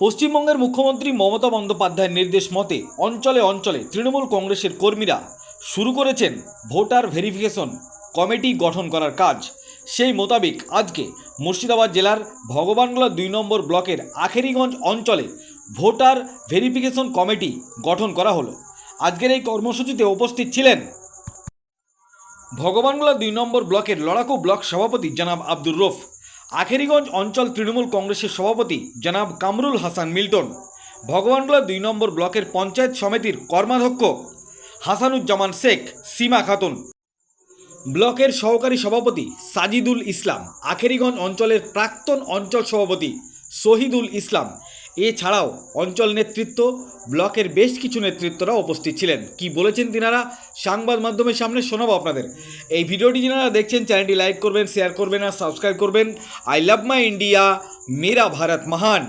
পশ্চিমবঙ্গের মুখ্যমন্ত্রী মমতা বন্দ্যোপাধ্যায়ের নির্দেশ মতে অঞ্চলে অঞ্চলে তৃণমূল কংগ্রেসের কর্মীরা শুরু করেছেন ভোটার ভেরিফিকেশন কমিটি গঠন করার কাজ। সেই মোতাবেক আজকে মুর্শিদাবাদ জেলার ভগবানগোলা দুই নম্বর ব্লকের আখেরিগঞ্জ অঞ্চলে ভোটার ভেরিফিকেশন কমিটি গঠন করা হলো। আজকের এই কর্মসূচিতে উপস্থিত ছিলেন ভগবানগোলা দুই নম্বর ব্লকের লড়াকু ব্লক সভাপতি জনাব আব্দুর রফ। আখেরিগঞ্জ অঞ্চল তৃণমূল কংগ্রেসের সভাপতি জনাব কামরুল হাসান মিল্টন, ভগবানগোলা দুই নম্বর ব্লকের পঞ্চায়েত সমিতির কর্মাধ্যক্ষ হাসানুজ্জামান শেখ, সীমা খাতুন। ব্লকের সহকারী সভাপতি সাজিদুল ইসলাম, আখেরিগঞ্জ অঞ্চলের প্রাক্তন অঞ্চল সভাপতি শহীদুল ইসলাম এছাড়াও অঞ্চল নেতৃত্ব, ব্লকের বেশ কিছু নেতৃত্বরা উপস্থিত ছিলেন। কি বলেছেন তিনারা? সংবাদ মাধ্যমের সামনে শোনাবো আপনাদের। এই ভিডিওটি যারা দেখছেন, চ্যানেলটি লাইক করবেন, শেয়ার করবেন আর সাবস্ক্রাইব করবেন। আই লাভ মাই ইন্ডিয়া মেরা ভারত মহান।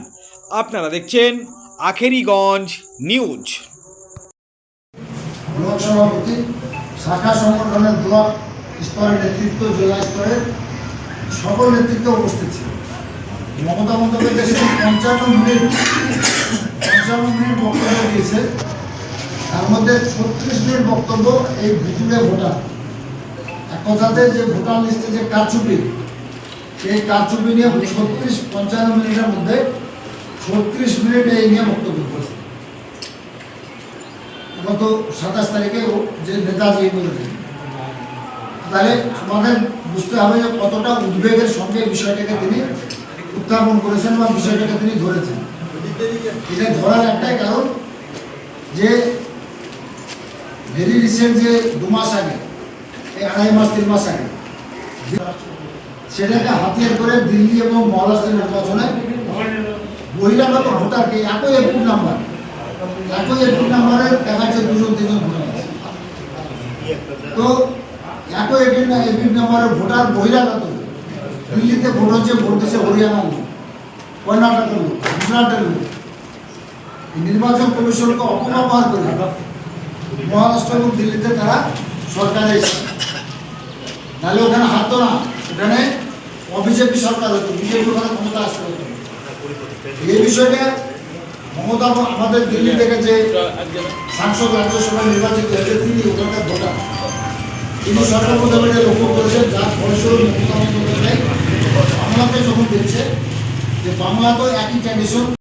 আপনারা দেখছেন আখেরিগঞ্জ নিউজ। ব্লক সভাপতি, শাখা সংগঠনের ব্লক স্তরের নেতৃত্ব, জেলা স্তরের সকল নেতৃত্ব উপস্থিত ছিল। মমতা বন্দ্যোপাধ্যায় পঞ্চান্ন মিনিট পঞ্চান্ন মিনিট বক্তব্য দিয়েছে। তার মধ্যে ছত্রিশ মিনিট বক্তব্য এই ভিতুরে ভোটার। এক কথাতে যে ভোটার লিস্টে যে কারচুপি সেই কারচুপি নিয়ে ছত্রিশ, পঞ্চান্ন মিনিটের মধ্যে ছত্রিশ মিনিট এই নিয়ে বক্তব্য করেছে গত সাতাশ তারিখে যে নেতাজি বলেছেন, তাহলে আমাদের বুঝতে হবে যে কতটা উদ্বেগের সঙ্গে বিষয়টাকে তিনি উত্থাপন করেছেন বা বিষয়টাকে তিনি ধরেছেন। এটা ধরার একটাই কারণ যে ভেরি রিসেন্ট যে দু মাস আগে, এই আড়াই মাস, তিন মাস আগে, সেটাকে হাতিয়ার করে দিল্লি এবং মহারাষ্ট্রের নির্বাচনে বহিরাগত ভোটারকে একই একুশ নাম্বার একই একুশ নাম্বারে দেখা যাচ্ছে দুজন, তিনজন ভোটার আছে। তো একই একুশ একুশ নাম্বারে ভোটার বহিরাগত, দিল্লিতে ভোট হচ্ছে ভোট দিচ্ছে হরিয়ানার লোক কর্ণাটকের লোক, গুজরাটের লোক। নির্বাচন কমিশনকে অপব্যবহার করে মহারাষ্ট্র এবং দিল্লিতে তারা সরকারে নাহলে ওখানে হারতো না। ওখানে অবিজেপি সরকার হতো, বিজেপি ওখানে ক্ষমতা আসতে হতো এই বিষয়টা মমতা আমাদের দিল্লি থেকে যে সাংসদ রাজ্যসভা নির্বাচিত হয়েছে, তিনি ওখানকার ভোটার। তিনি সরকার মোতাবেক লক্ষ্য করেছেন, যার ফলস্বরূপ মমতা বন্দ্যোপাধ্যায় বাংলাতে যখন দেখছে যে বাংলা তো একই ট্র্যাডিশন